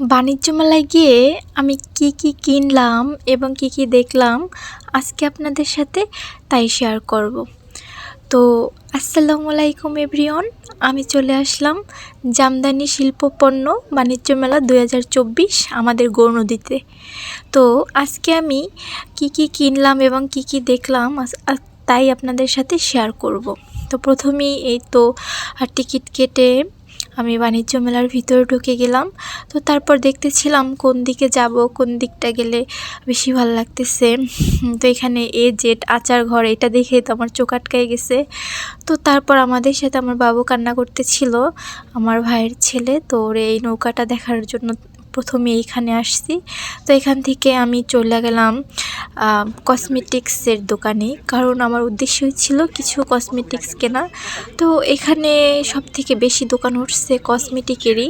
বাণিজ্য মেলায় গিয়ে আমি কি কি কিনলাম এবং কি কি দেখলাম আজকে আপনাদের সাথে তাই শেয়ার করব। তো, আসসালামু আলাইকুম এভরিওয়ান, আমি চলে আসলাম জামদানি শিল্পপণ্য বাণিজ্য মেলা দু হাজার চব্বিশ আমাদের গৌরনদীতে তো, আজকে আমি কি কি কিনলাম এবং কি কি দেখলাম তাই আপনাদের সাথে শেয়ার করব। তো, প্রথমেই এই তো টিকিট কেটে আমি বাণিজ্য মেলার ভিতরে ঢুকে গেলাম। তো তারপর দেখতেছিলাম কোন দিকে যাব, কোন দিকটা গেলে বেশি ভালো লাগতেছে। তো এখানে এ, জেড, আচার ঘর, এটা দেখে তো আমার চোখ আটকায় গেছে। তো তারপর আমাদের সাথে আমার বাবু কান্না করতেছিল, আমার ভাইয়ের ছেলে। তো ওর এই নৌকাটা দেখার জন্য প্রথমে এইখানে আসছি। তো এখান থেকে আমি চলে গেলাম। কসমেটিক্সের দোকানে। কারণ আমার উদ্দেশ্যই ছিল কিছু কসমেটিক্স কেনা তো এখানে সব থেকে বেশি দোকান উঠছে কসমেটিকেরই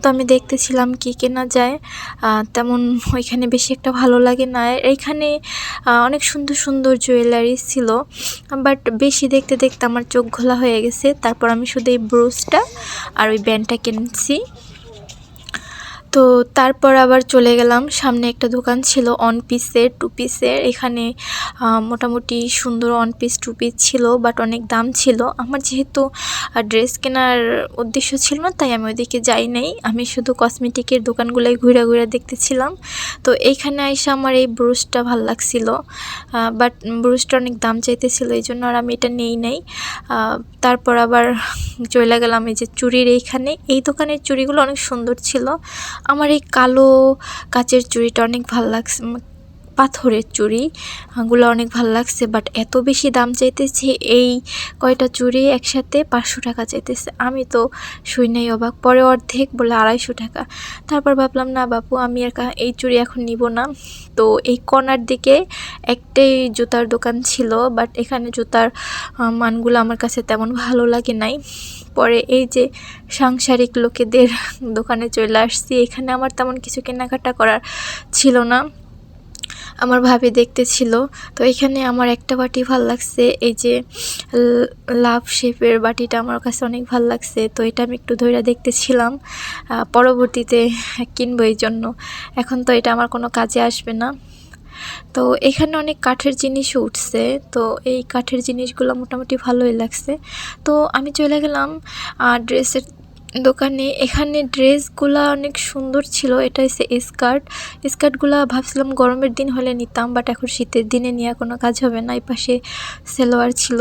তো আমি দেখতেছিলাম কি কেনা যায়। তেমন ওইখানে বেশি একটা ভালো লাগে না। এইখানে অনেক সুন্দর সুন্দর জুয়েলারি ছিল। বাট বেশি দেখতে দেখতে আমার চোখ ঘোলা হয়ে গেছে। তারপর আমি শুধু এই ব্রুজটা আর ওই ব্যান্ডটা কিনেছি। তো তারপর আবার চলে গেলাম। সামনে একটা দোকান ছিল অন পিসের টু পিসের এখানে মোটামুটি সুন্দর অন পিস টু পিস ছিল বাট অনেক দাম ছিল। আমার যেহেতু ড্রেস কেনার উদ্দেশ্য ছিল না, তাই আমি ওইদিকে যাই নাই। আমি শুধু কসমেটিকের দোকানগুলোই ঘুরে ঘুরে দেখতেছিলাম। তো এইখানে এসে আমার এই ব্রুশটা ভালো লাগছিল। বাট ব্রুশটা অনেক দাম চাইতেছিল, এই জন্য আর আমি এটা নেই নাই। তারপর আবার চলে গেলাম এই যে চুড়ির এইখানে। এই দোকানের চুড়িগুলো অনেক সুন্দর ছিল। আমার এই কালো কাচের চুড়িটা অনেক ভালো লাগছে। পাথরের চুড়ি। গুলো অনেক ভালো লাগছে বাট এত বেশি দাম চাইতেছে এই কয়টা চুড়ি একসাথে পাঁচশো টাকা চাইতেছে। আমি তো শুই নাই অবাক, পরে অর্ধেক বলে আড়াইশো টাকা। তারপর ভাবলাম, না বাপু, আমি আর এই চুড়ি এখন নিব না। তো এই কর্নার দিকে একটাই জুতার দোকান ছিল বাট এখানে জুতার মানগুলো আমার কাছে তেমন ভালো লাগে নাই। পরে এই যে সাংসারিক লোকেদের দোকানে চলে আসছি, এখানে আমার তেমন কিছু কেনাকাটা করার ছিল না। আমার ভাবি দেখতেছিল। তো এখানে আমার একটা বাটি ভালো লাগছে, এই যে লাভ শেপের বাটিটা আমার কাছে অনেক ভালো লাগছে, তো এটা আমি একটু ধরে দেখতেছিলাম পরবর্তীতে কিনবো এই জন্য। এখন তো এটা আমার কোনো কাজে আসবে না। তো এখানে অনেক কাঠের জিনিসও উঠছে, তো এই কাঠের জিনিসগুলো মোটামুটি ভালোই লাগছে। তো আমি চলে গেলাম ড্রেসের দোকানে এখানে ড্রেসগুলা অনেক সুন্দর ছিল। এটা হচ্ছে স্কার্ট। স্কার্টগুলা ভাবছিলাম গরমের দিন হলে নিতাম বাট এখন শীতের দিনে নেওয়া কোনো কাজ হবে না। এই পাশে সেলোয়ার ছিল।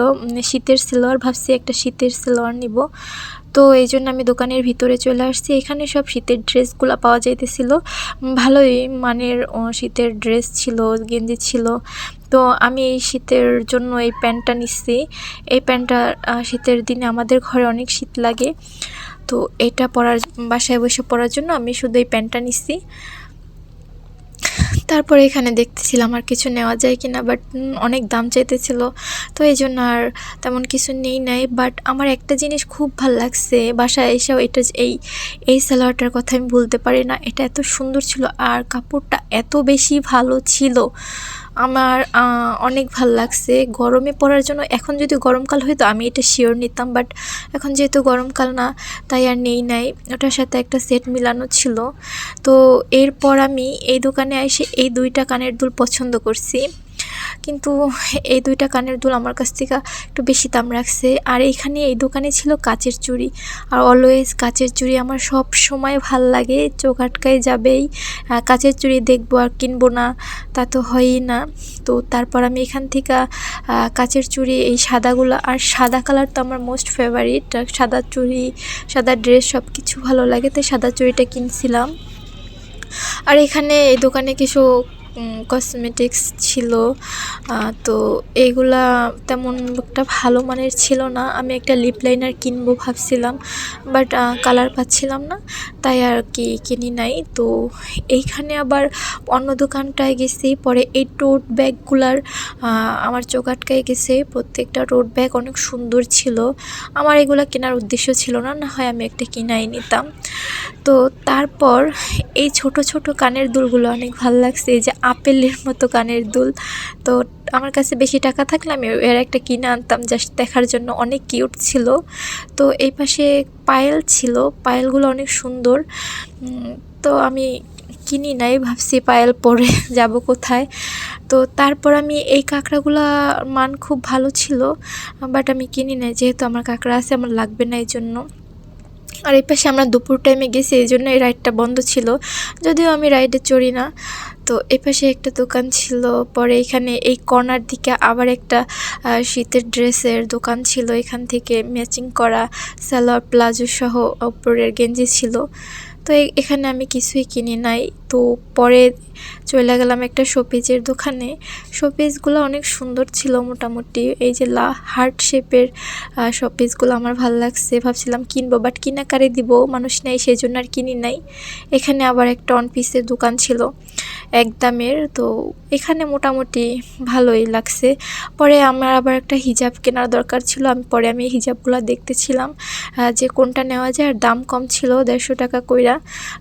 শীতের সেলোয়ার, ভাবছি একটা শীতের সেলোয়ার নিব। তো এই জন্য আমি দোকানের ভিতরে চলে আসছি। এখানে সব শীতের ড্রেসগুলো পাওয়া যাইতেছিল। ভালোই মানের শীতের ড্রেস ছিল, গেঞ্জি ছিল। তো আমি এই শীতের জন্য এই প্যান্টটা নিচ্ছি। এই প্যান্টটা শীতের দিনে আমাদের ঘরে অনেক শীত লাগে। তো এটা পরার, বাসায় বসে পরার জন্য আমি শুধু এই প্যান্টটা নিচ্ছি তারপরে এখানে দেখতেছিলাম আর কিছু নেওয়া যায় কিনা বাট অনেক দাম চাইতেছিল। তো এই জন্য আর তেমন কিছু নেই নাই বাট আমার একটা জিনিস খুব ভালো লাগছে, বাসায় এসেও এটা এই এই সালোয়ারটার কথা আমি বলতে পারি না। এটা এত সুন্দর ছিল আর কাপড়টা এত বেশি ভালো ছিল। আমার অনেক ভালো লাগছে। গরমে পড়ার জন্য, এখন যদি গরমকাল হইতো আমি এটা শিওর নিতাম বাট এখন যেহেতু গরমকাল না, তাই আর নেই নাই। ওটার সাথে একটা সেট মিলানো ছিল। তো এরপর আমি এই দোকানে এসে এই দুইটা কানের দুল পছন্দ করছি। কিন্তু এই দুইটা কানের দুল আমার কাছ থেকে একটু বেশি দাম রাখছে। আর এইখানে এই দোকানে ছিল কাচের চুড়ি। আর অলওয়েজ কাচের চুড়ি আমার সব সময় ভালো লাগে, চোখ আটকায় যাবেই। কাচের চুড়ি দেখব আর কিনবো না, তা তো হয়ই না। তো তারপর আমি এখান থেকে কাচের চুড়ি, এই সাদাগুলো, আর সাদা কালার তো আমার মোস্ট ফেভারিট সাদা চুড়ি, সাদা ড্রেস সব কিছু ভালো লাগে, তাই সাদা চুড়িটা কিনছিলাম। আর এখানে এই দোকানে কিছু কসমেটিক্স ছিল তো এইগুলা তেমন একটা ভালো মানের ছিল না। আমি একটা লিপ লাইনার কিনবো ভাবছিলাম বাট কালার পাচ্ছিলাম না, তাই আর কি কিনি নাই। তো এইখানে আবার অন্য দোকানটায় গেছি, পরে এই টোট ব্যাগগুলার আমার চোখ আটকায় গেছে। প্রত্যেকটা টোট ব্যাগ অনেক সুন্দর ছিল। আমার এগুলা কেনার উদ্দেশ্য ছিল না না হয় আমি একটা কিনাই নিতাম। তো তারপর এই ছোট ছোট কানের দুলগুলো অনেক ভালো লাগছে যে আপেলের মতো কানের দুল। তো আমার কাছে বেশি টাকা থাকলে আমি এর একটা কিনে আনতাম জাস্ট দেখার জন্য। অনেক কিউট ছিল। তো এই পাশে পায়েল ছিল। পায়েলগুলো অনেক সুন্দর। তো আমি কিনি নাই, ভাবছি পায়েল পরে যাব কোথায়। তো তারপর আমি এই কাঁকড়াগুলা মান খুব ভালো ছিল বাট আমি কিনি নাই। যেহেতু আমার কাঁকড়া আছে, আমার লাগবে না এই জন্য আর এই পাশে আমরা দুপুর টাইমে গেছি এই জন্য এই রাইডটা বন্ধ ছিল। যদিও আমি রাইডে চড়ি না। তো এপাশে পাশে একটা দোকান ছিল, পরে এখানে এই কর্নার দিকে আবার একটা শীতের ড্রেসের দোকান ছিল, এখান থেকে ম্যাচিং করা সালোয়ার প্লাজো সহ ওপরের গেঞ্জি ছিল। তো এখানে আমি কিছুই কিনি নাই। তো পরে চলে গেলাম একটা শোপিজের দোকানে। শোপিসগুলো অনেক সুন্দর ছিল মোটামুটি। এই যে লা হার্ট শেপের শোপিসগুলো আমার ভালো লাগছে। ভাবছিলাম কিনবো বাট কিনাকারে দিব, মানুষ নেই সেই জন্য আর কিনি নাই। এখানে আবার একটা অন পিসের দোকান ছিল একদামের তো এখানে মোটামুটি ভালোই লাগছে। পরে আমার আবার একটা হিজাব কেনার দরকার ছিল, আমি পরে আমি হিজাবগুলো দেখতেছিলাম। যে কোনটা নেওয়া যায়, আর দাম কম ছিল, দেড়শো টাকা কইরা।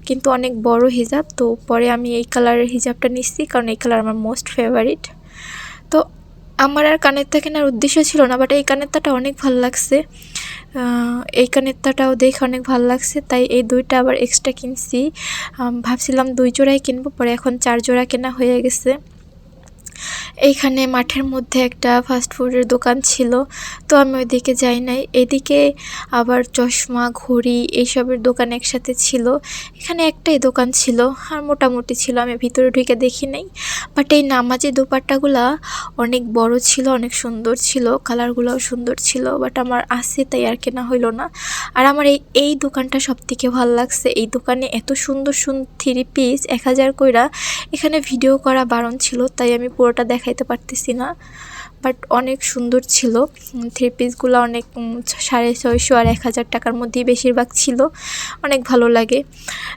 কিন্তু অনেক বড় হিজাব, তো পরে আমি এই কালারের হিজাবটা নিচ্ছি, কারণ এই কালার আমার মোস্ট ফেভারিট তো আমার আর কানেরটা কেনার উদ্দেশ্য ছিল না বাট এই কানেরটাটা অনেক ভালো লাগছে। এই কানেরতাটাও দেখে অনেক ভালো লাগছে, তাই এই দুইটা আবার এক্সট্রা কিনছি। ভাবছিলাম দুই জোড়াই কিনবো, পরে এখন চার জোড়া কেনা হয়ে গেছে। এইখানে মাঠের মধ্যে একটা ফাস্ট ফুডের দোকান ছিল, তো আমি ওইদিকে যাই নাই। এদিকে আবার চশমা, ঘড়ি এইসবের দোকান একসাথে ছিল। এখানে একটাই দোকান ছিল, আর মোটামুটি ছিল, আমি ভিতরে ঢুকে দেখি নাই। বাট এই নামাজি দোপাট্টাগুলা অনেক বড় ছিল, অনেক সুন্দর ছিল, কালারগুলোও সুন্দর ছিল বাট আমার আছে তাই আর কেনা হইল না। আর আমার এই এই দোকানটা সব থেকে ভালো লাগছে, এই দোকানে এত সুন্দর সুন্দর থ্রি পিস এক হাজার কইরা এখানে ভিডিও করা বারণ ছিল, তাই আমি পুরোটা দেখাইতে পারতেছি না বাট অনেক সুন্দর ছিল। থ্রি পিসগুলো অনেক সাড়ে ছয়শো আর এক হাজার টাকার মধ্যেই বেশিরভাগ ছিল। অনেক ভালো লাগে।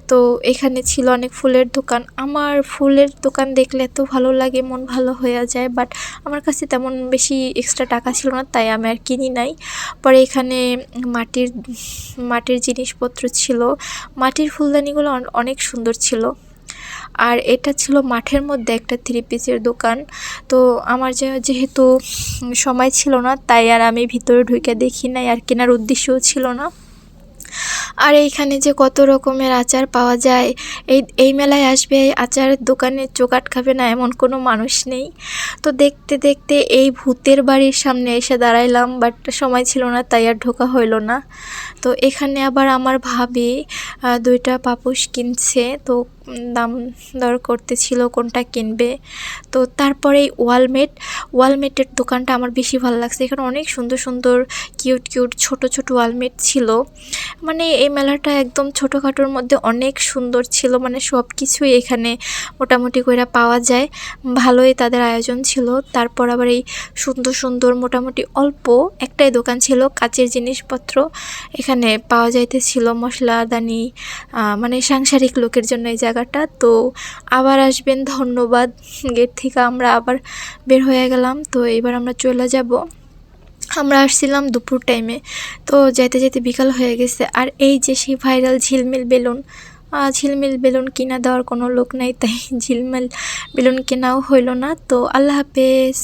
তো এখানে ছিল অনেক ফুলের দোকান। আমার ফুলের দোকান দেখলে এত ভালো লাগে, মন ভালো হয়ে যায় বাট আমার কাছে তেমন বেশি এক্সট্রা টাকা ছিল না, তাই আমি আর কিনি নাই। পরে এখানে মাটির মাটির জিনিসপত্র ছিল। মাটির ফুলদানিগুলো অনেক সুন্দর ছিল। আর এটা ছিল মাঠের মধ্যে একটা থ্রি পিসের দোকান। তো আমার যেহেতু সময় ছিল না, তাই আর আমি ভিতরে ঢুকে দেখি নাই আর কেনার উদ্দেশ্যও ছিল না। আর এইখানে যে কত রকমের আচার পাওয়া যায়, এই এই মেলায় আসবে, এই আচারের দোকানে চোকাট খাবে না এমন কোনো মানুষ নেই। তো দেখতে দেখতে এই ভূতের বাড়ির সামনে এসে দাঁড়াইলাম বাট সময় ছিল না, তাই আর ঢোকা হইল না। তো এখানে আবার আমার ভাবি দুইটা পাপোশ কিনছে। তো দাম দর করতেছিল, কোনটা কিনবে। তো তারপরে এই ওয়ালমেট, ওয়ালমেটের দোকানটা আমার বেশি ভালো লাগছে। এখানে অনেক সুন্দর সুন্দর কিউট কিউট ছোট ছোট ওয়ালমেট ছিল। মানে এই মেলাটা একদম ছোটোখাটোর মধ্যে অনেক সুন্দর ছিল। মানে সব কিছুই এখানে মোটামুটি করে পাওয়া যায়। ভালোই তাদের আয়োজন ছিল। তারপর আবার এই সুন্দর সুন্দর মোটামুটি অল্প একটাই দোকান ছিল, কাচের জিনিসপত্র এখানে পাওয়া যাইতেছিল। মশলাদানি মানে সাংসারিক লোকের জন্য এই জায়গাটা। তো আবার আসবেন, ধন্যবাদ। গেট থেকে আমরা আবার বের হয়ে গেলাম। তো এবার আমরা চলে যাব। আমরা আসছিলাম দুপুর টাইমে তো যাইতে যাইতে বিকাল হয়ে গেছে। আর এই যে সেই ভাইরাল ঝিলমিল বেলুন ঝিলমিল বেলুন কিনা দেওয়ার কোনো লোক নাই, তাই ঝিলমিল বেলুন কেনাও হইল না। তো আল্লাহ হাফেজ।